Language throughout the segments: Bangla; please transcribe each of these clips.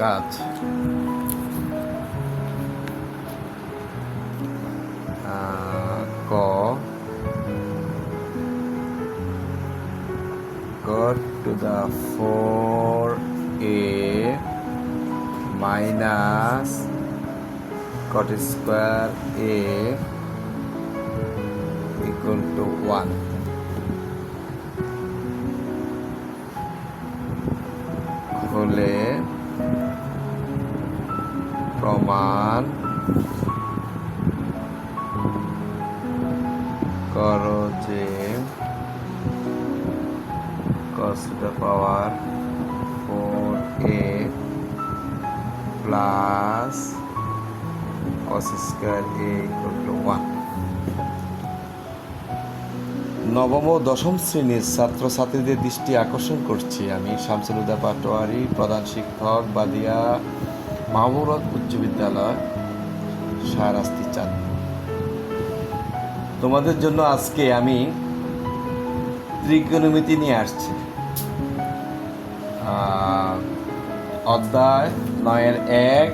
কাজ আহ, ক got to the 4a minus cot square a equal to 1 করো যে cos to the power 4a plus cos square a equal to 1 নবম ও দশম শ্রেণির ছাত্রছাত্রীদের দৃষ্টি আকর্ষণ করছি আমি। শামসুলুদা পাটোয়ারি, প্রধান শিক্ষক বাদিয়া মাহবুরত উচ্চ বিদ্যালয়। শাহরাস্তি চাঁদ তোমাদের জন্য আজকে আমি ত্রিকোণমিতি নিয়ে আসছি। অধ্যায় নয়ের এক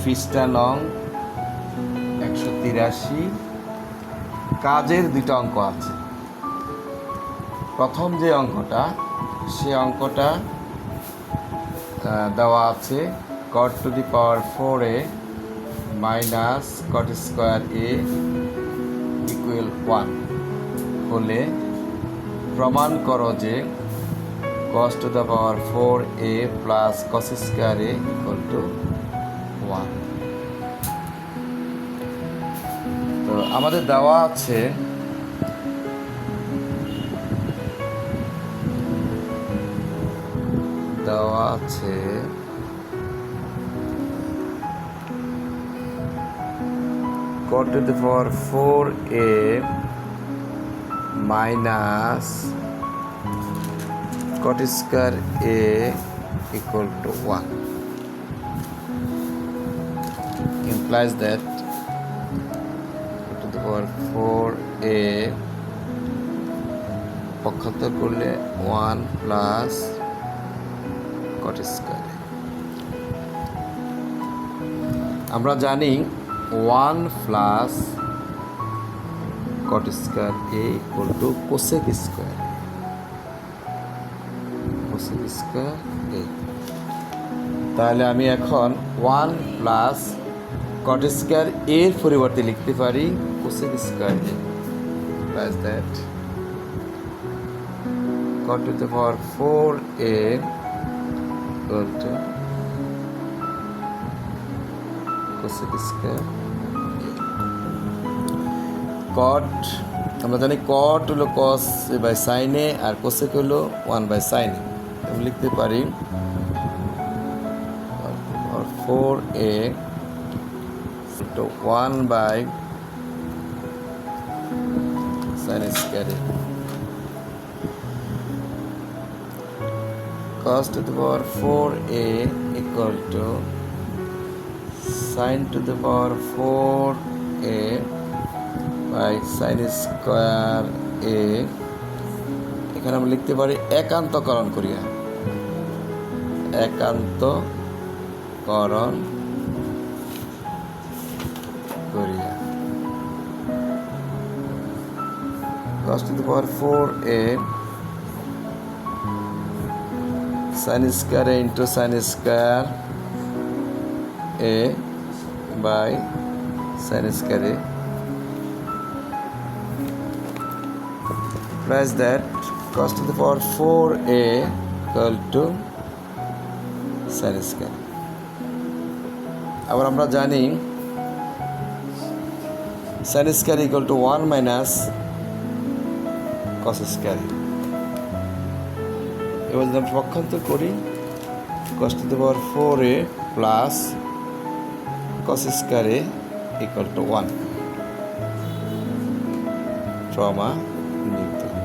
ফিস্টা নং একশো তিরাশি। কাজের দুটো অঙ্ক আছে। প্রথম যে অঙ্কটা, সে অঙ্কটা দেওয়া আছে। Cot to the power four minus cot square A equal one হলে প্রমাণ করো যে cos to the power four A plus cos square A equal to one তো আমাদের দেওয়া আছে দেওয়া আছে cot to the power 4a minus cot square a equal to 1 implies that cot to the power 4a পক্ষান্তর করলে 1 প্লাস square a আমরা জানি one plus cot square A equal to cosec square cosec square A তাহলে আমি এখন ওয়ান প্লাস কট স্কোয়ার এর পরিবর্তে লিখতে পারি cosec square A plus that cot to the power four A equal to cosec? Cot আমরা জানি কট হলো কস বাই সাইনে আর কোসেক হলো ওয়ান বাই সাইনে আমি লিখতে পারি ফোর এ তো ওয়ান বাই সাইন স্কোয়ারে cos to the power 4a equal to sin to the power 4a by sine square A এখানে আমরা লিখতে পারি একান্তকরণ করিয়া একান্তকরণ করিয়া cos to the power 4a sin square a into sin square a sin square a plus that cos to the power 4a equal to sin square আবার আমরা জানি sin square equal to 1 minus cos square এবার যদি আমরা পক্ষান্তর করি cos to the power 4a plus cos square a equal to 1 trauma নির্ণয়